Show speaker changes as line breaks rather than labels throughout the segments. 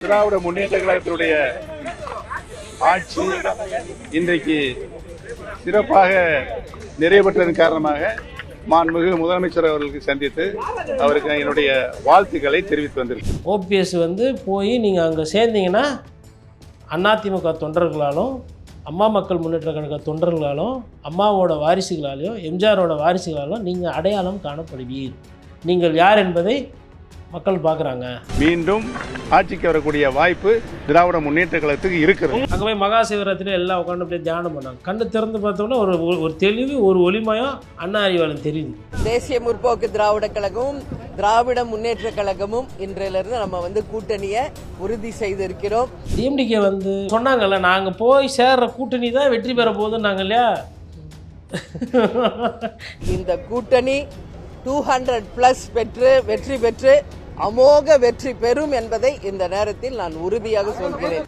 திராவிட முன்னேற்ற கழகத்தினுடைய ஆட்சி இன்றைக்கு சிறப்பாக நிறைவேற்றதன் காரணமாக மாண்புமிகு முதலமைச்சர் அவர்களுக்கு சந்தித்து அவருக்கு என்னுடைய வாழ்த்துக்களை தெரிவித்து வந்திருக்கேன்
ஓபிஎஸ் வந்து போய் நீங்கள் அங்கே சேர்ந்தீங்கன்னா அதிமுக தொண்டர்களாலும் அம்மா மக்கள் முன்னேற்ற கழக தொண்டர்களாலும் அம்மாவோட வாரிசுகளாலையும் எம்ஜிஆரோட வாரிசுகளாலும் நீங்கள் அடையாளம் காணப்படுவீர். நீங்கள் யார் என்பதை மக்கள் பார்க்குறாங்க.
மீண்டும் ஆட்சிக்கு வரக்கூடிய வாய்ப்பு திராவிட முன்னேற்ற கழகத்துக்கு இருக்கிறது.
அங்கே போய் மகா சிவராத்திரி எல்லாம் உட்காந்து அப்படியே தியானம் பண்ணாங்க. கண்ணு திறந்து பார்த்தோன்னா ஒரு ஒரு தெளிவு ஒரு ஒளிமயம் அண்ணா அறிவாளன் தெரியுது.
தேசிய முற்போக்கு திராவிட கழகமும் திராவிட முன்னேற்ற கழகமும் இன்றையிலிருந்து நம்ம வந்து கூட்டணியை உறுதி செய்திருக்கிறோம்.
டிஎம்டிகே வந்து சொன்னாங்கல்ல நாங்கள் போய் சேர்ற கூட்டணி தான் வெற்றி பெற போகுதுன்னாங்க இல்லையா?
இந்த கூட்டணி டூ ஹண்ட்ரட் பிளஸ் பெற்று வெற்றி பெற்று அமோக வெற்றி பெறும் என்பதை இந்த நேரத்தில் நான் உறுதியாக சொல்கிறேன்.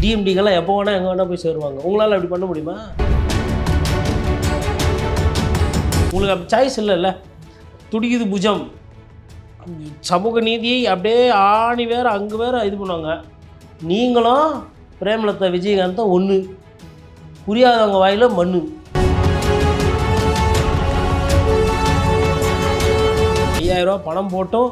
டிஎம்டிக்கெல்லாம் எப்போ வேணால் எங்கே வேணால் போய் சேருவாங்க. உங்களால் அப்படி பண்ண முடியுமா? உங்களுக்கு அப்படி சாய்ஸ் இல்லைல்ல? துடிக்குது புஜம். சமூக நீதியை அப்படியே ஆணி வேற அங்கே வேற இது பண்ணுவாங்க. நீங்களும் பிரேமலதா விஜயகாந்த் ஒன்று புரியாதவங்க வாயில மண்ணு. ஐயாயிரம் ரூபாய் பணம் போட்டும்.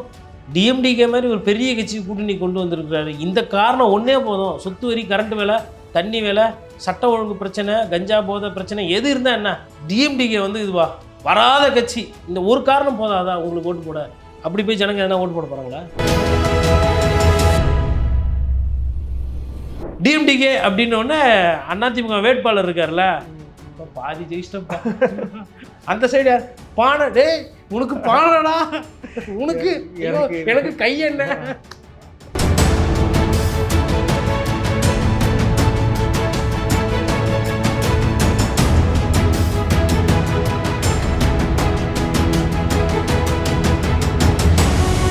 டிஎம்டிகே மாதிரி ஒரு பெரிய கட்சி கூட்டணி கொண்டு வந்திருக்கிறாரு. இந்த காரணம் ஒன்றே போதும். சொத்து வரி கரண்ட் விலை தண்ணி விலை சட்ட ஒழுங்கு பிரச்சனை கஞ்சா போதை பிரச்சனை எது இருந்தால் என்ன? டிஎம்டிகே வந்து இதுவா வராத கட்சி. இந்த ஒரு காரணம் போதாதா உங்களுக்கு ஓட்டு போட. அப்படி போய் ஜனங்க எதனா ஓட்டு போட போகிறாங்களா டிஎம்டிகே அப்படின்னோடனே அதிமுக வேட்பாளர் இருக்கார்ல இப்ப பாதி ஜெயிச்சிட்டப்பா அந்த சைடு பானை டேய் உனக்கு பானடா உனக்கு எனக்கு கை என்ன?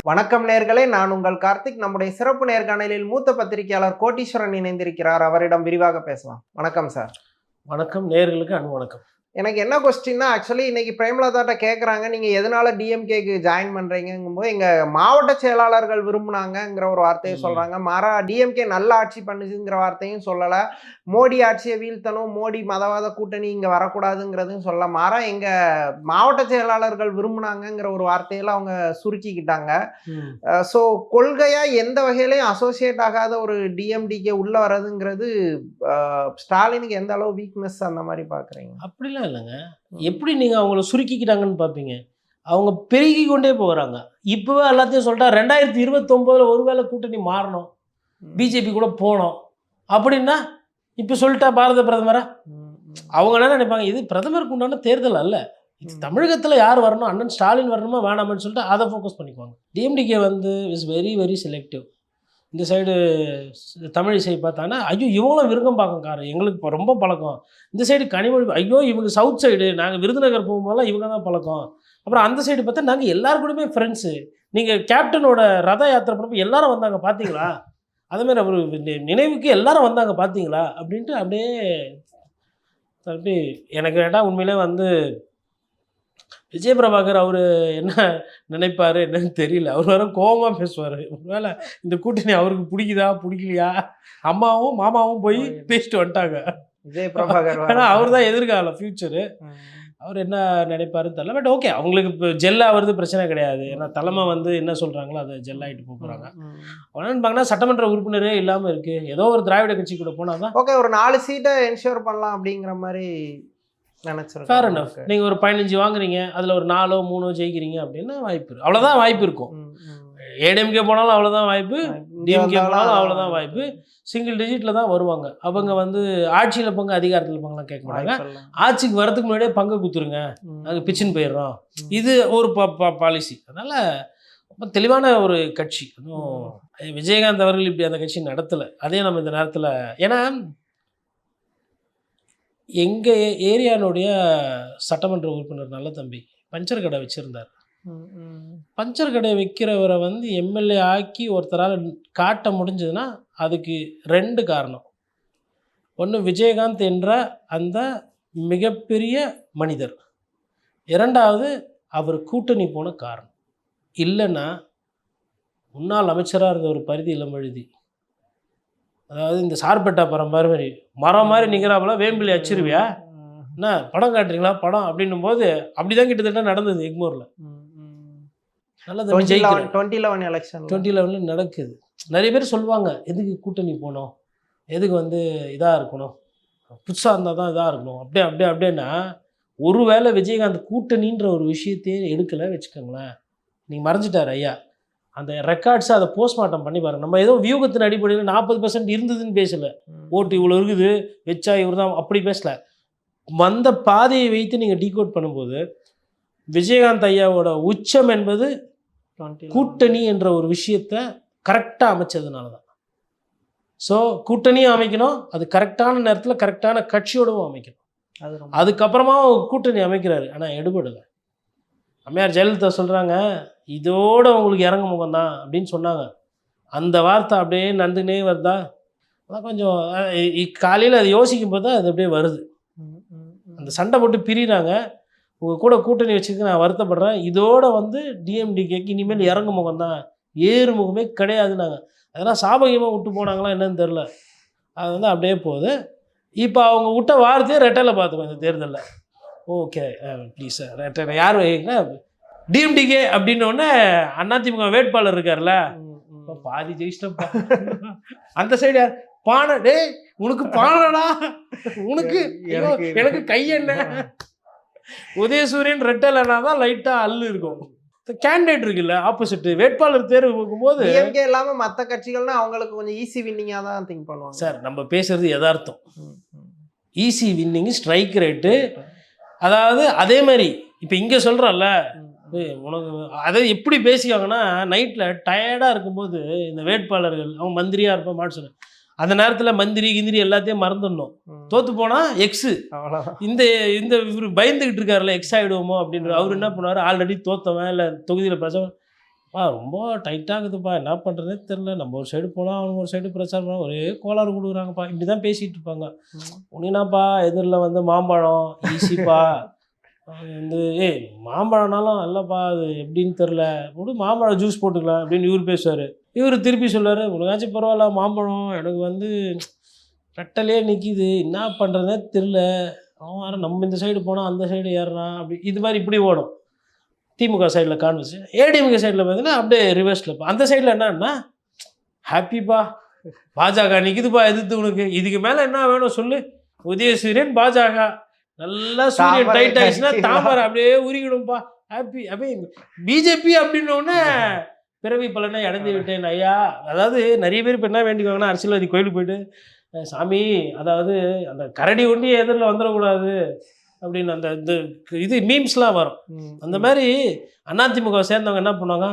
வணக்கம் நேர்களே நான் உங்கள் கார்த்திக். நம்முடைய சிறப்பு நேர்காணலில் மூத்த பத்திரிகையாளர் கோட்டீஸ்வரன் இணைந்திருக்கிறார். அவரிடம் விரிவாக பேசலாம். வணக்கம் சார்.
வணக்கம் நேர்களுக்கு அன்பு வணக்கம்.
எனக்கு என்ன கொஸ்டின்னா ஆக்சுவலி இன்னைக்கு பிரேமலதாட்ட கேட்குறாங்க நீங்கள் எதனால டிஎம்கேக்கு ஜாயின் பண்ணுறீங்கும்போது எங்கள் மாவட்ட செயலாளர்கள் விரும்புனாங்கங்கிற ஒரு வார்த்தையை. சொல்கிறாங்க மாறா டிஎம்கே நல்ல ஆட்சி பண்ணுச்சுங்கிற வார்த்தையும் சொல்லலை. மோடி ஆட்சியை வீழ்த்தணும் மோடி மதவாத கூட்டணி இங்கே வரக்கூடாதுங்கிறதையும் சொல்ல. மாறா எங்கள் மாவட்ட செயலாளர்கள் விரும்புனாங்கங்கிற ஒரு வார்த்தையில அவங்க சுருக்கிக்கிட்டாங்க. ஸோ கொள்கையாக எந்த வகையிலையும் அசோசியேட் ஆகாத ஒரு டிஎம்டிகே உள்ளே வர்றதுங்கிறது ஸ்டாலினுக்கு எந்த அளவு வீக்னஸ் அந்த மாதிரி பார்க்குறீங்க
அப்படிலாம் இல்லைங்க. எப்படி நீங்கள் அவங்கள சுருக்கிக்கிட்டாங்கன்னு பார்ப்பீங்க அவங்க பெருகி கொண்டே போகிறாங்க இப்போவே எல்லாத்தையும் சொல்லிட்டா ரெண்டாயிரத்தி இருபத்தொம்போதில் ஒருவேளை கூட்டணி மாறணும். பிஜேபி கூட போனோம். அப்படின்னா இப்போ சொல்லிட்டா பாரத பிரதமரை? அவங்க என்ன நினைப்பாங்க? இது பிரதமருக்கு உண்டான தேர்தல் அல்ல. இது. தமிழகத்தில் யார் வரணும்? அண்ணன் ஸ்டாலின் வரணுமா? வேணாமான்னு சொல்லிட்டு அதை ஃபோக்கஸ் பண்ணிக்குவாங்க. டிஎம்டிகே வந்து இஸ் வெரி வெரி செலக்டிவ் இந்த சைடு தமிழ் இசை பார்த்தாங்கன்னா ஐயோ இவங்களும் விருகம் காரணம் எங்களுக்கு இப்போ ரொம்ப பழக்கம். இந்த சைடு கனிமொழி ஐயோ இவங்க சவுத் சைடு நாங்கள் விருதுநகர் போகும்போதெல்லாம் இவங்க தான் பழக்கம். அப்புறம் அந்த சைடு பார்த்தா நாங்கள் எல்லார் கூடயுமே ஃப்ரெண்ட்ஸு நீங்கள் கேப்டனோட ரத யாத்திரை பண்ணப்போ எல்லாரும் வந்தாங்க பார்த்தீங்களா அதேமாதிரி அவர் நினைவுக்கு எல்லாரும் வந்தாங்க பார்த்தீங்களா அப்படின்ட்டு அப்படியே அப்படி எனக்கு கேட்டால் உண்மையிலே வந்து விஜய் பிரபாகர் அவர் என்ன நினைப்பாரு என்னன்னு தெரியல. அவர் வேற கோவமாக பேசுவார். ஒருவேளை இந்த கூட்டணி அவருக்கு பிடிக்குதா பிடிக்கலையா? அம்மாவும் மாமாவும் போய் பேசிட்டு வந்துட்டாங்க.
விஜய் பிரபாகர்
ஏன்னா அவர் தான் எதிர்காலம் ஃப்யூச்சரு அவர் என்ன நினைப்பாருன்னு தெரியல. பட் ஓகே அவங்களுக்கு இப்போ ஜெல்லாகிறது பிரச்சனை கிடையாது. ஏன்னா தலைமை வந்து என்ன சொல்கிறாங்களோ அதை ஜெல்லாயிட்டு போக போகிறாங்க நினைப்பாங்கன்னா சட்டமன்ற உறுப்பினரே இல்லாமல் இருக்குது ஏதோ ஒரு திராவிட கட்சி கூட போனால் தான்
ஓகே ஒரு நாலு சீட்டை என்ஷூர் பண்ணலாம் அப்படிங்கிற மாதிரி
ஃபேர் அனஃப் நீங்கள் ஒரு பதினஞ்சு வாங்குறீங்க அதில் ஒரு நாலோ மூணோ ஜெயிக்கிறீங்க அப்படின்னா வாய்ப்பு இருக்கு. அவ்வளோதான் வாய்ப்பு இருக்கும். ஏடிஎம்கே போனாலும் அவ்வளோதான் வாய்ப்பு டிஎம்கே போனாலும் அவ்வளோதான் வாய்ப்பு. சிங்கிள் டிஜிட்டில் தான் வருவாங்க. அவங்க வந்து ஆட்சியில் பங்கு அதிகாரத்தில் பங்குலாம் கேட்க மாட்டாங்க. ஆட்சிக்கு வரதுக்கு முன்னாடியே பங்கு குத்துருங்க. நாங்கள் பிச்சின்னு போயிடுறோம். இது ஒரு பாலிசி அதனால் ரொம்ப தெளிவான ஒரு கட்சி. அதுவும் விஜயகாந்த் அவர்கள் இப்படி அந்த கட்சி நடத்தலை. அதே நம்ம இந்த நேரத்தில் ஏன்னா எங்கள் ஏரியானுடைய சட்டமன்ற உறுப்பினர் நல்ல தம்பி பஞ்சர் கடை வச்சுருந்தார். பஞ்சர் கடை வைக்கிறவரை வந்து எம்எல்ஏ ஆக்கி ஒருத்தரால் காட்ட முடிஞ்சதுன்னா அதுக்கு ரெண்டு காரணம். ஒன்று விஜயகாந்த் என்ற அந்த மிகப்பெரிய மனிதர். இரண்டாவது அவர் கூட்டணி போன காரணம். இல்லைன்னா முன்னாள் அமைச்சராக இருந்த ஒரு பரிதி இளமழுதி அதாவது இந்த சார்பேட்டா படம் மாதிரி மரம் மாதிரி நிற்கிறாப்புல வேம்பிலி அச்சிருவியா? என்ன படம் காட்டுறீங்களா? படம் அப்படின்னும் போது அப்படிதான் கிட்டத்தட்ட நடந்தது எக்மோரில். நல்லா தம்பி ஜெயிக்கிறேன்
டுவெண்ட்டி லெவன் எலெக்ஷன்
டுவெண்ட்டி லெவனில் நடக்குது. நிறைய பேர் சொல்லுவாங்க எதுக்கு கூட்டணி போகணும்? எதுக்கு வந்து இதாக இருக்கணும்? புதுசாக இருந்தால் தான் இதாக இருக்கணும். அப்படியே அப்படியே அப்படின்னா ஒருவேளை விஜயகாந்த் கூட்டணின்ற ஒரு விஷயத்தையே எடுக்கலை வச்சுக்கோங்களேன். நீங்கள் மறைஞ்சிட்டார் ஐயா. அந்த ரெக்கார்ட்ஸை அதை போஸ்ட்மார்ட்டம் பண்ணி பாருங்க. நம்ம ஏதோ வியூகத்தின் அடிப்படையில் நாற்பது பர்சன்ட் இருந்ததுன்னு பேசல. ஓட்டு இவ்வளோ இருக்குது வச்சா இவர் தான் அப்படி பேசல. வந்த பாதையை வைத்து நீங்கள் டீகோட் பண்ணும்போது விஜயகாந்த் ஐயாவோட உச்சம் என்பது கூட்டணி என்ற ஒரு விஷயத்த கரெக்டாக அமைச்சதுனால தான் ஸோ கூட்டணியும் அமைக்கணும் அது கரெக்டான நேரத்தில் கரெக்டான கட்சியோடவும் அமைக்கணும். அதுக்கப்புறமா கூட்டணி அமைக்கிறாரு ஆனால் எடுபடலை. அம்மையார் ஜெயலலிதா சொல்கிறாங்க இதோட உங்களுக்கு இறங்க முகம் தான் அப்படின்னு சொன்னாங்க. அந்த வார்த்தை அப்படியே நடந்துக்கினே வருதா? அதான் கொஞ்சம் காலையில் அதை யோசிக்கும் போது தான் அது அப்படியே வருது. அந்த சண்டை போட்டு பிரிகிறாங்க உங்கள் கூட கூட்டணி வச்சுக்க நான் வருத்தப்படுறேன். இதோட வந்து டிஎம்டிகேக்கு இனிமேல் இறங்கு முகம் தான் ஏறு முகமே கிடையாதுனாங்க அதெல்லாம் சாபகியமாக விட்டு போனாங்களா என்னன்னு தெரில அது வந்து அப்படியே போகுது. இப்போ அவங்க விட்ட வார்த்தையே ரெட்டையில் பார்த்துக்கோ இந்த தேர்தலில். ஓகே ப்ளீஸ் சார் ரெட்டை யார் டிஎம்டிகே அப்படின்னோடனே அதிமுக வேட்பாளர் இருக்கார்ல. பாதி ஜெயிச்சிட்டப்பா அந்த சைடு யார்? பானை டேய் உனக்கு பானடா உனக்கு
எனக்கு
கை என்ன? உதயசூரியன் ரெட்டலைனா தான் லைட்டாக அல்லு இருக்கும். கேண்டிடேட் இருக்குல்ல ஆப்போசிட் வேட்பாளர் தேர்வு பார்க்கும்போது
DMK இல்லாம மத்த கட்சிகள்னா அவங்களுக்கு கொஞ்சம் ஈஸி வின்னிங்கா தான் திங்க் பண்ணுவாங்க.
சார் நம்ம பேசுறது யதார்த்தம்.
ம், ம்.
ஈஸி வின்னிங் ஸ்ட்ரைக் ரேட்டு அதாவது அதே மாதிரி இப்போ இங்கே சொல்கிறோம்ல உனக்கு அதை எப்படி பேசிக்காங்கன்னா நைட்டில் டயர்டாக இருக்கும்போது இந்த வேட்பாளர்கள் அவன் மந்திரியாக இருப்பான் மாட்டு அந்த நேரத்தில் மந்திரி கிந்திரி எல்லாத்தையும் மறந்துடணும். தோத்து போனால் எக்ஸு. இந்த இந்த இவர் பயந்துகிட்டு இருக்காருல்ல எக்ஸ் ஆகிடுவோமோ அப்படின்ற அவர் என்ன பண்ணுவார்? ஆல்ரெடி தோத்தவன் இல்லை தொகுதியில் பிரச்சனை பா ரொம்ப டைட்டாக இருக்குதுப்பா. என்ன பண்ணுறதே தெரில நம்ம ஒரு சைடு போனால் அவனுங்க ஒரு சைடு பிரச்சாரம் பண்ணா ஒரே கோளாறு கொடுக்குறாங்கப்பா. இப்படி தான் பேசிகிட்டு இருப்பாங்க.
ம்.
உனினாப்பா எதிரில் வந்து மாம்பழம் ஈஸிப்பா வந்து ஏய் மாம்பழம்னாலும் இல்லைப்பா அது எப்படின்னு தெரில விடு மாம்பழம் ஜூஸ் போட்டுக்கலாம் அப்படின்னு இவர் பேசுவார். இவர் திருப்பி சொல்லுவார் உனக்காச்சும் பரவாயில்ல மாம்பழம் எனக்கு வந்து ரெட்டலே நிற்கிது என்ன பண்ணுறதுனே தெரில அவன் வேறு நம்ம இந்த சைடு போனால் அந்த சைடு ஏறுறான் அப்படி இது மாதிரி இப்படி ஓடும். திமுக சைடில் கான்வர்சேஷன் ஏடிஎம்கே சைடில் பார்த்தீங்கன்னா அப்படியே ரிவர்ஸில் அந்த சைடில் என்னன்னா ஹாப்பிப்பா பாஜக நிற்குதுப்பா எதிர்த்து உனக்கு. இதுக்கு மேலே என்ன வேணும் சொல்லு. உதயசூரியன் பாஜக. நல்லா சூரியன் டைட் ஆயிடுச்சுன்னா? தாமரை அப்படியே உருகிடும்பா. ஹாப்பி அப்படியே பிஜேபி அப்படின்னோடனே பிறவி பலனை அடைந்து விட்டேன் ஐயா. அதாவது நிறைய பேர் இப்போ என்ன வேண்டிக்குவாங்கன்னா அரசியல்வாதி கோயிலுக்கு போயிட்டு "அஹ் சாமி அதாவது அந்த கரடி ஒண்டி எதிரில் வந்துடக்கூடாது. அப்படின்னு அந்த இந்த இது மீம்ஸ்லாம் வரும். அந்த மாதிரி அதிமுக சேர்ந்தவங்க என்ன பண்ணுவாங்க?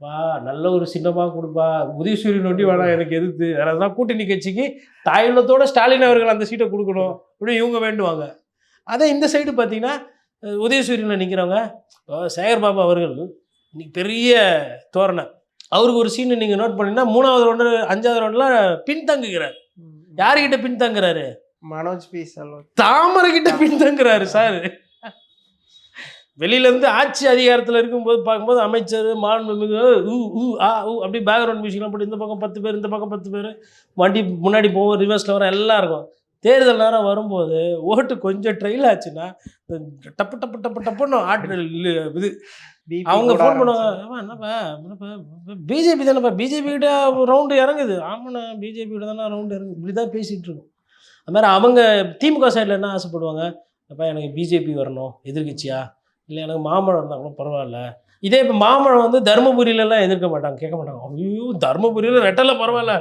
வா நல்ல ஒரு சின்னமாக கொடுப்பா. உதயசூரியன் ஒட்டி வேணாம் எனக்கு எதிர்த்து. வேற எதனா கூட்டணி கட்சிக்கு தாயுள்ளத்தோட ஸ்டாலின் அவர்கள் அந்த சீட்டை கொடுக்கணும் அப்படின்னு இவங்க வேண்டுவாங்க. அதே இந்த சைடு பார்த்தீங்கன்னா உதயசூரியனில் நிற்கிறவங்க சேகர் பாபு அவர்கள் இன்னைக்கு பெரிய தோரணை. அவருக்கு ஒரு சீன் நீங்கள் நோட் பண்ணீங்கன்னா மூணாவது ரவுண்டு அஞ்சாவது ரவுண்டில் பின்தங்குகிறார்.
ம்.
யாருக்கிட்ட பின்தங்குறாரு?
மனோஜ் பி. செல்வம்
தாமரை கிட்ட பின்தங்குறாரு சார். வெளியில இருந்து ஆட்சி அதிகாரத்தில் இருக்கும்போது பார்க்கும்போது அமைச்சர் மாண்புமிகு ஊ ஊ ஆ ஊ அப்படி பேக்ரவுண்ட் மியூசிக்லாம் போட்டு இந்த பக்கம் பத்து பேர் இந்த பக்கம் பத்து பேர் வண்டி முன்னாடி போவோம் ரிவர்ஸில் வர எல்லாம் இருக்கும். தேர்தல் நேரம் வரும்போது ஓட்டு கொஞ்சம் ட்ரெயில் ஆச்சுன்னா டப்பு டப்பு டப்பு டப்புன்னு ஆட்டு இது அவங்க ஃபோன் பண்ணுவாங்க
ஆரம்பிச்சாங்க.
"ஆமா, என்னப்பா என்னப்பா பிஜேபி தானேப்பா பிஜேபி கிட்ட ரவுண்டு இறங்குது. ஆமாண்ணா பிஜேபி கிட்ட தானே ரவுண்டு இறங்குது. இப்படி தான் பேசிகிட்டு இருக்கோம். அது மாதிரி அவங்க திமுக சைடில் என்ன ஆசைப்படுவாங்க? அப்பா எனக்கு பிஜேபி வரணும் எதிர்கட்சியா இல்லை எனக்கு மாம்பழம் இருந்தால் கூட பரவாயில்ல. இதே இப்போ மாம்பழம் வந்து தருமபுரியிலலாம் எதிர்க்க மாட்டாங்க கேட்க மாட்டாங்க. ஐயோ தருமபுரியில் ரெட்டலை பரவாயில்ல.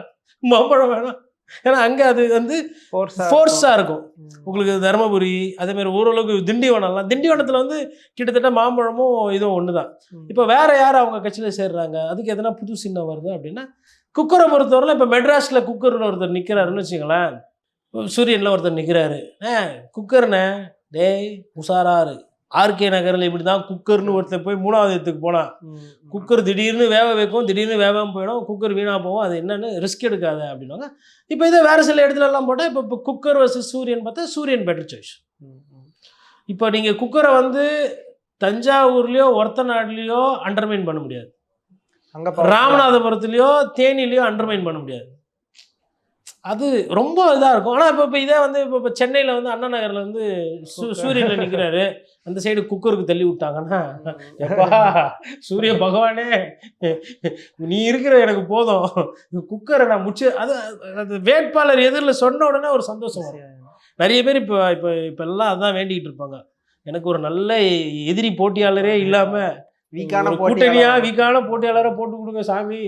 மாம்பழம் வேணாம். ஏன்னா அங்கே அது வந்து ஃபோர்ஸாக இருக்கும். உங்களுக்கு தருமபுரி அதே மாதிரி ஓரளவுக்கு திண்டிவனம்லாம் திண்டிவனத்தில் வந்து கிட்டத்தட்ட மாம்பழமும் இதுவும் ஒன்று தான். இப்போ வேற யார் அவங்க கட்சியில் சேர்றாங்க? அதுக்கு எதனா புது சின்னம் வருது அப்படின்னா குக்கரை பொறுத்தவரையில் இப்போ மெட்ராஸில் குக்கரில் ஒருத்தர் நிற்கிறாருன்னு வச்சுங்களேன் சூரியனில் ஒருத்தர் நிற்கிறாரு ஏ குக்கர்ண்ணே டேய் உஷாராரு ஆர்கே நகரில் இப்படி தான் குக்கர்னு ஒருத்தர் போய் மூணாவது இடத்துக்கு போனான். குக்கர் திடீர்னு வேக வைக்கும் திடீர்னு வேகாமல் போயிடும் குக்கர் வீணாக போகும் அது என்னன்னு ரிஸ்க் எடுக்காத அப்படின்னுவாங்க. இப்போ இதை வேறு சில இடத்துல எல்லாம் போட்டால் இப்போ இப்போ குக்கர் வர்சஸ் சூரியன் பார்த்தா சூரியன் பெட்டர் சாய்ஸ். இப்போ நீங்கள் குக்கரை வந்து தஞ்சாவூர்லேயோ ஒரத்தநாடுலேயோ அண்டர்மைன் பண்ண முடியாது. ராமநாதபுரத்துலேயோ தேனிலையோ அண்டர்மைன் பண்ண முடியாது. அது ரொம்ப இதாக இருக்கும். ஆனால் இப்போ இப்போ இதே வந்து இப்போ இப்போ சென்னையில் வந்து அண்ணா நகரில் வந்து சூரியனில் நிற்கிறாரு அந்த சைடு குக்கருக்கு தள்ளி விட்டாங்கன்னா எப்பா சூரிய பகவானே நீ இருக்கிற எனக்கு போதும். குக்கரை நான் முச்சு அது அது வேட்பாளர் எதிரில் சொன்ன உடனே ஒரு சந்தோஷம் வரும். நிறைய பேர் இப்போ இப்போ இப்போ எல்லாம் அதான் வேண்டிக்கிட்டு இருப்பாங்க. எனக்கு ஒரு நல்ல எதிரி போட்டியாளரே இல்லாமல்
வீக்கான
கூட்டணியா. வீக்கான போட்டியாளரை போட்டு கொடுங்க சாமி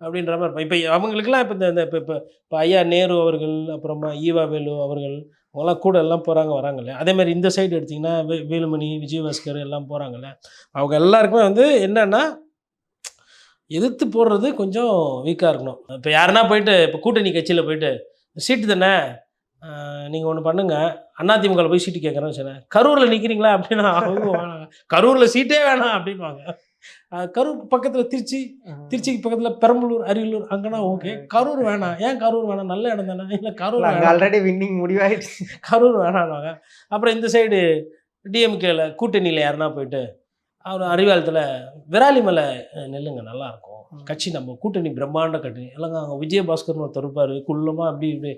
அப்படின்ற மாதிரி. இப்போ அவங்களுக்குலாம் இப்போ இந்த இப்போ இப்போ இப்போ ஐயா நேரு அவர்கள் அப்புறமா ஈவா வேலு அவர்கள் அவங்களாம் கூட எல்லாம் போகிறாங்க வராங்கல்ல. அதே மாதிரி இந்த சைடு எடுத்திங்கன்னா வே வேலுமணி விஜயபாஸ்கர் எல்லாம் போகிறாங்கல்ல அவங்க எல்லாருக்குமே வந்து என்னென்னா எதிர்த்து போடுறது கொஞ்சம் வீக்காக இருக்கணும். இப்போ யாருன்னா போயிட்டு இப்போ கூட்டணி கட்சியில் போயிட்டு சீட்டு தானே? நீங்கள் ஒன்று பண்ணுங்கள் அதிமுகவில் போய் சீட்டு கேட்குறேன்னு சொன்னேன். கரூரில் நிற்கிறீங்களா அப்படின்னா அவங்க கரூரில் சீட்டே வேணாம் அப்படின்வாங்க கரூர் பக்கத்தில் திருச்சி திருச்சிக்கு பக்கத்தில் பெரம்பலூர் அரியலூர் அங்கன்னா ஓகே. கரூர் வேணாம். ஏன் கரூர் வேணாம்? நல்ல இடம் தானே. இல்லை கரூர்
ஆல்ரெடி வின்னிங் முடிவாயிடுச்சு.
கரூர் வேணாம்னாங்க அப்புறம் இந்த சைடு டிஎம்கேல கூட்டணியில் யாருன்னா போயிட்டு அவர் அறிவாலயத்தில் விராலிமலை அஹ், நெல்லுங்க நல்லா இருக்கும். கட்சி நம்ம கூட்டணி பிரம்மாண்ட கட்டணி. இல்லைங்க அங்கே விஜயபாஸ்கர்னு ஒருத்தர் இருப்பார் குள்ளமாக அப்படி இப்படி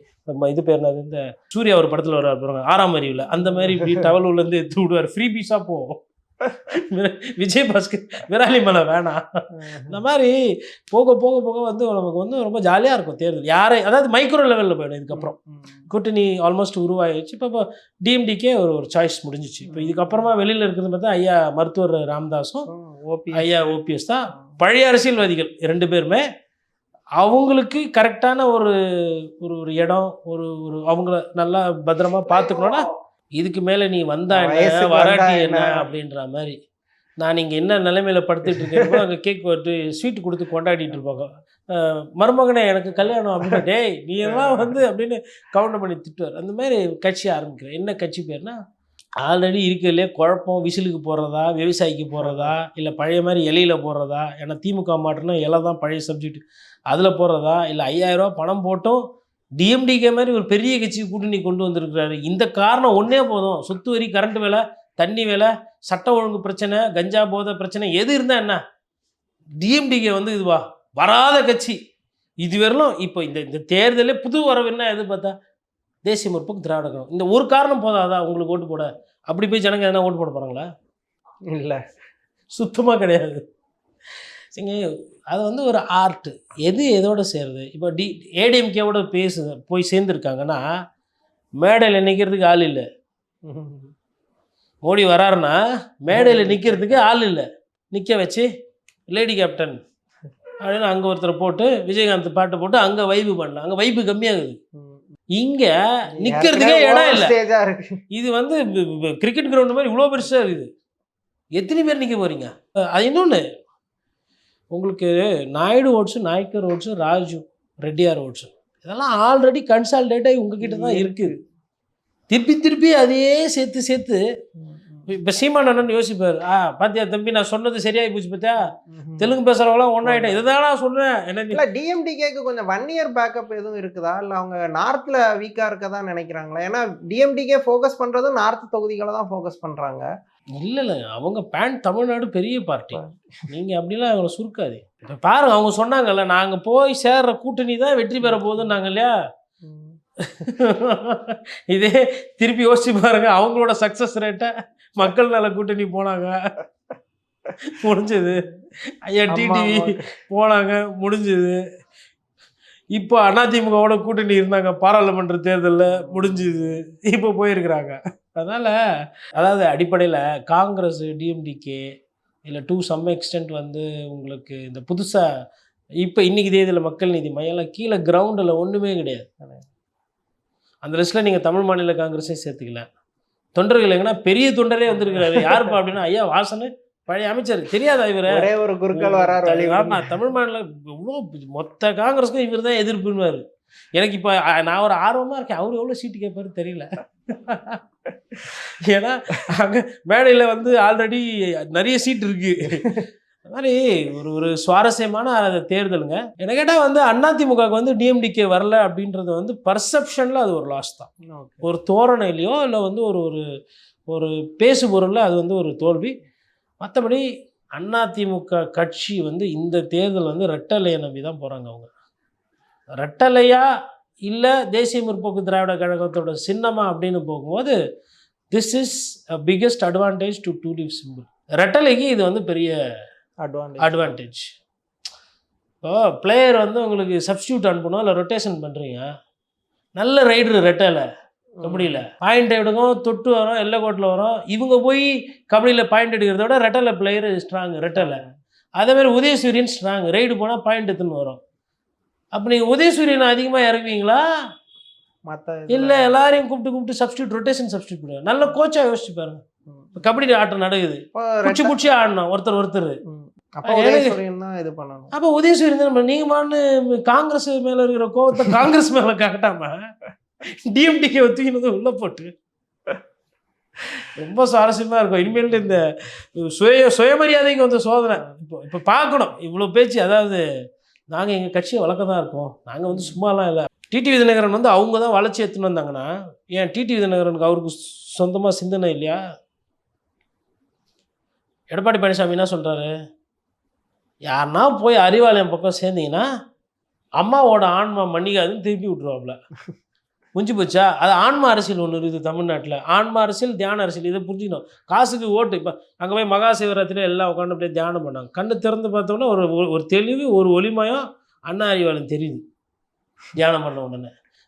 இது பேர் இந்த சூர்யா ஒரு படத்தில் வர ஆறாம் அறிவில். அந்த மாதிரி இப்படி டவலூர்லேருந்து எடுத்து விடுவார். ஃப்ரீ பீஸாக போகும் விஜயபாஸ்கர் விராலிமலை வேணாம். இந்த மாதிரி போக போக போக வந்து நமக்கு வந்து ரொம்ப ஜாலியாக இருக்கும் தேர்தல். யாரை அதாவது மைக்ரோ லெவலில் போயிடும் இதுக்கப்புறம். கூட்டணி ஆல்மோஸ்ட் உருவாகிடுச்சு இப்போ இப்போ டிஎம்டிக்கே ஒரு ஒரு சாய்ஸ் முடிஞ்சிச்சு. இப்போ இதுக்கப்புறமா வெளியில் இருக்கிறது பார்த்தா ஐயா மருத்துவர் ராமதாஸும்
ஓபி
ஐயா ஓபிஎஸ் தான். பழைய அரசியல்வாதிகள் ரெண்டு பேருமே அவங்களுக்கு கரெக்டான ஒரு ஒரு ஒரு இடம் ஒரு ஒரு அவங்கள நல்லா பத்திரமா பார்த்துக்கணும்னா இதுக்கு மேலே நீ வந்தா என்ன? வராட்டி என்ன? அப்படின்ற மாதிரி. நான் இங்கே என்ன நிலைமையில படுத்துட்டு இருக்கேன் அங்கே கேக் போட்டு ஸ்வீட் கொடுத்து கொண்டாடிட்டு இருப்பாங்க மருமகனே எனக்கு கல்யாணம் அப்படின்னு டேய் நீ எல்லாம் வந்து அப்படின்னு கவுண்டர் பண்ணி திட்டுவார். அந்த மாதிரி கட்சி ஆரம்பிக்கிறேன். என்ன கட்சி பேர்னா ஆல்ரெடி இருக்கிறதுலே குழப்பம் விசிலுக்கு போடுறதா விவசாயிக்கு போடுறதா இல்லை பழைய மாதிரி இலையில போடுறதா ஏன்னா திமுக மாட்டுனா இலை தான் பழைய சப்ஜெக்ட் அதில் போடுறதா இல்லை ஐயாயிரரூவா பணம் போட்டும் டிஎம்டிகே மாதிரி ஒரு பெரிய கட்சி கூட்டணி கொண்டு வந்திருக்கிறாரு. இந்த காரணம் ஒன்றே போதும். சொத்து வரி கரண்ட் விலை தண்ணி விலை சட்ட ஒழுங்கு பிரச்சனை கஞ்சா போதை பிரச்சனை எது இருந்தால் என்ன? டிஎம்டிகே வந்து இதுவா? வராத கட்சி. இது வரலும் இப்போ இந்த இந்த தேர்தலே புது வரவு என்ன எது பார்த்தா? தேசிய முற்போக்கு திராவிட கழகம் இந்த ஒரு காரணம் போதாதா உங்களுக்கு ஓட்டு போட. அப்படி போய் ஜனங்க எதனா ஓட்டு போட போகிறாங்களா
இல்ல.
சுத்தமாக கிடையாது. சரிங்க அது வந்து ஒரு ஆர்ட் எது எதோட சேருது இப்போ டி ஏடிஎம்கேவோட பேசு போய் சேர்ந்துருக்காங்கன்னா மேடையில் நிற்கிறதுக்கு ஆள் இல்லை. மோடி வராருன்னா மேடையில் நிற்கிறதுக்கு ஆள் இல்லை. நிற்க வச்சு லேடி கேப்டன் அப்படின்னு அங்கே ஒருத்தரை போட்டு விஜயகாந்த் பாட்டு போட்டு அங்கே வைப்பு பண்ணலாம். அங்கே வைப்பு கம்மியாகுது. இங்கே நிற்கிறதுக்கே இடம் இல்லை. இது வந்து கிரிக்கெட் கிரவுண்ட் மாதிரி இவ்வளோ பெருசாக இருக்குது. எத்தனை பேர் நிற்க போகிறீங்க அது இன்னொன்று உங்களுக்கு Naidu votes Naicker votes Raju Reddiar votes. இதெல்லாம் ஆல்ரெடி கன்சால்டேட் ஆகி உங்ககிட்ட தான் இருக்குது திருப்பி திருப்பி அதையே சேர்த்து சேர்த்து. இப்போ சீமான் அண்ணன் யோசிப்பார். ஆ பாத்தியா தம்பி நான் சொன்னது சரியாகி போச்சு பார்த்தியா தெலுங்கு பேசுகிறவங்களாம் ஒன்றாயிட்டேன் இதை தான் நான் சொன்னேன். என்ன
இல்ல டிஎம்டிகேக்கு கொஞ்சம் ஒன் இயர் பேக்கப் எதுவும் இருக்குதா? இல்ல அவங்க நார்த்ல வீக்கா இருக்கதா நினைக்கிறாங்களா? ஏன்னா டிஎம்டிகே ஃபோக்கஸ் பண்றது நார்த் தொகுதிகளை தான் ஃபோக்கஸ் பண்றாங்க.
இல்லை இல்லை அவங்க பேன் தமிழ்நாடு பெரிய பார்ட்டி நீங்கள் அப்படிலாம் அவங்கள சுருக்காது இப்போ பாருங்க அவங்க சொன்னாங்கல்ல நாங்கள் போய் சேர்ற கூட்டணி தான் வெற்றி பெற போகுதுன்னாங்க இல்லையா? இதே திருப்பி யோசிச்சு பாருங்க அவங்களோட சக்ஸஸ் ரேட்டை மக்கள் நல கூட்டணி போனாங்க. முடிஞ்சது. ஐயா டிடிவி. போனாங்க முடிஞ்சது. இப்போ அதிமுகவோட கூட்டணி இருந்தாங்க பாராளுமன்ற தேர்தலில் முடிஞ்சுது. இப்போ போயிருக்கிறாங்க. அதனால் அதாவது அடிப்படையில் காங்கிரஸ் டிஎம்டிகே இல்லை டூ சம் எக்ஸ்டென்ட் வந்து உங்களுக்கு இந்த புதுசாக இப்போ இன்றைக்கி தேதியில் மக்கள் நீதி மையம்லாம் கீழே கிரவுண்டில் ஒன்றுமே கிடையாது. அந்த லிஸ்ட்டில் நீங்கள் தமிழ் மாநில காங்கிரஸே சேர்த்துக்கல. தொண்டர்கள் எங்கன்னா பெரிய தொண்டரே வந்திருக்கிறாரு. யாருப்பா அப்படின்னா ஐயா வாசனு பழைய அமைச்சர். தெரியாதா இவரை?
ஒரே ஒரு குறுக்கள் வராரு
ஆமா தமிழ் மாநில இவ்வளோ மொத்த காங்கிரஸுக்கும் இவர் தான் எதிர்ப்புன்னுவார். எனக்கு இப்போ நான் ஒரு ஆர்வமாக இருக்கேன். அவர் எவ்வளோ சீட்டு கேட்பாரு தெரியல. ஏன்னா அங்கே மேடையில் வந்து ஆல்ரெடி நிறைய சீட் இருக்கு. அது மாதிரி ஒரு ஒரு சுவாரஸ்யமான அது தேர்தலுங்க. என்ன கேட்டால் வந்து அதிமுகவுக்கு வந்து டிஎம்டிகே வரல அப்படின்றது வந்து பர்செப்ஷனில் அது ஒரு லாஸ் தான். ஒரு தோரணையிலையோ இல்லை வந்து ஒரு ஒரு ஒரு பேசு பொருளில் அது வந்து ஒரு தோல்வி. மற்றபடி அதிமுக கட்சி வந்து இந்த தேர்தல் வந்து ரெட்டலையை நம்பி தான் போகிறாங்க அவங்க. ரெட்டலையா இல்லை தேசிய முற்போக்கு திராவிட கழகத்தோட சின்னமா அப்படின்னு போகும்போது this is biggest advantage to two leave simple ரெட்டலைக்கு இது வந்து பெரிய
அட்வான்டேஜ்
அட்வான்டேஜ் இப்போ பிளேயர் வந்து உங்களுக்கு சப்ஸ்டியூட் அனுப்பணும் இல்லை ரொட்டேஷன் பண்ணுறீங்க நல்ல ரைடர் ரெட்டலை. கபடியில் பாயிண்ட் எடுக்கும் தொட்டு வரும் எல்லை கோட்டில் வரும். இவங்க போய் கபடியில் பாயிண்ட் எடுக்கிறத விட ரெட்டலை பிளேயர் ஸ்ட்ராங் ரெட்டலை. அதே மாதிரி உதயசூரியன் ஸ்ட்ராங் ரைடு போனால் பாயிண்ட் எடுத்துன்னு வரும். அப்போ நீங்கள் உதயசூரியன் அதிகமாக இறங்குவீங்களா
மற்ற
இல்லை எல்லாரையும் கூப்பிட்டு கூப்பிட்டு சப்ஸ்டியூட் ரொட்டேஷன் சப்ஸ்டியூட் பண்ணுங்க. நல்ல கோச்சாக யோசிச்சு பாருங்க. இப்போ கபடி ஆட்டம் நடக்குது. குச்சி குச்சி ஆடணும் ஒருத்தர் ஒருத்தர்.
அப்போ இது பண்ணணும்.
அப்போ உதயசூரியன் மான்னு காங்கிரஸ் மேலே இருக்கிற கோவத்தை காங்கிரஸ் மேலே காட்டாம டிஎம்டிக்கு ஒத்துக்கினது உள்ளே போட்டு. ரொம்ப சுவாரஸ்யமாக இருக்கும். இனிமேல் இந்த சுய சுயமரியாதைக்கு வந்த சோதனை. இப்போ இப்போ பார்க்கணும். இவ்வளோ பேச்சு அதாவது நாங்கள் எங்கள் கட்சியை வளர்க்க தான் இருக்கோம். நாங்கள் வந்து சும்மாலாம் இல்லை. டிடி விதிநகரன் வந்து அவங்க தான் வளர்ச்சி எடுத்துன்னு வந்தாங்கன்னா ஏன் டிடி விதிநகரனுக்கு அவருக்கு சொந்தமாக சிந்தனை இல்லையா? எடப்பாடி பழனிசாமி என்ன சொல்கிறாரு யாருன்னா போய் அறிவாலயம் பக்கம் சேர்ந்தீங்கன்னா அம்மாவோட ஆன்மா மன்னிக்காதுன்னு திருப்பி விட்ருவாப்புல முடிஞ்சு போச்சா? அது ஆன்மா அரசியல் ஒன்று இருக்குது தமிழ்நாட்டில். ஆன்மா அரசியல் தியான அரசியல். இதை புரிஞ்சுக்கணும். காசுக்கு ஓட்டு. இப்போ அங்கே போய் மகா சிவராத்திரியில் எல்லாம் உட்காந்து அப்படியே தியானம் பண்ணாங்க. கண்ணு திறந்து பார்த்தோன்னா ஒரு ஒரு- தெளிவு ஒரு ஒளிமயம் அண்ணா அறிவாலயம் தெரியுது. தியானம் பண்ண உடனே.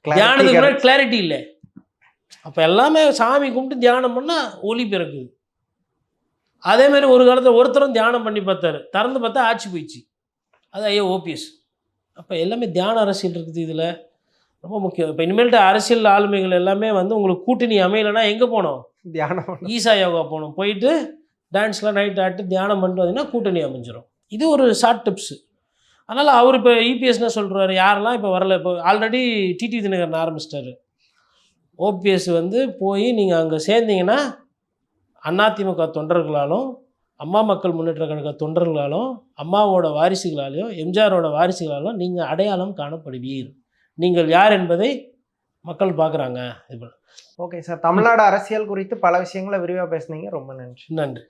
தியானத்துக்கு முன்னாடி கிளாரிட்டி இல்லை. அப்போ எல்லாமே சாமி கும்பிட்டு தியானம் பண்ணால் ஒளி பிறக்குது. அதே மாதிரி ஒரு காலத்தில் ஒருத்தரும் தியானம் பண்ணி பார்த்தாரு. திறந்து பார்த்தா ஆட்சி போயிடுச்சு. அது ஐயோ ஓபிஎஸ். அப்போ எல்லாமே தியான அரசியல் இருக்குது இதில். ரொம்ப முக்கியம். இப்போ இனிமேல்ட்டு அரசியல் ஆளுமைகள் எல்லாமே வந்து உங்களுக்கு கூட்டணி அமையலைன்னா எங்கே போகணும்?
தியானம்.
ஈசா யோகா போகணும். போயிட்டு டான்ஸ்லாம் நைட் ஆட்டு தியானம் பண்ணிட்டு வந்தீங்கன்னா கூட்டணி அமைஞ்சிரும். இது ஒரு ஷார்ட் டிப்ஸு அதனால் அவர் இப்போ இபிஎஸ் என்ன சொல்கிறாரு யாரெல்லாம் இப்போ வரல? இப்போ ஆல்ரெடி டிடி தினகரன் ஆரம்பிச்சிட்டாரு. ஓபிஎஸ் வந்து போய் நீங்கள் அங்கே சேர்ந்தீங்கன்னா அதிமுக தொண்டர்களாலும் அம்மா மக்கள் முன்னேற்ற கழக தொண்டர்களாலும் அம்மாவோட வாரிசுகளாலும் எம்ஜிஆரோட வாரிசுகளாலும் நீங்கள் அடையாளம் காணப்படுவீர். நீங்கள் யார் என்பதை மக்கள் பார்க்குறாங்க. இப்போ
ஓகே சார். தமிழ்நாடு அரசியல் குறித்து பல விஷயங்களை விரிவாக பேசுனீங்க. ரொம்ப நன்றி.
நன்றி.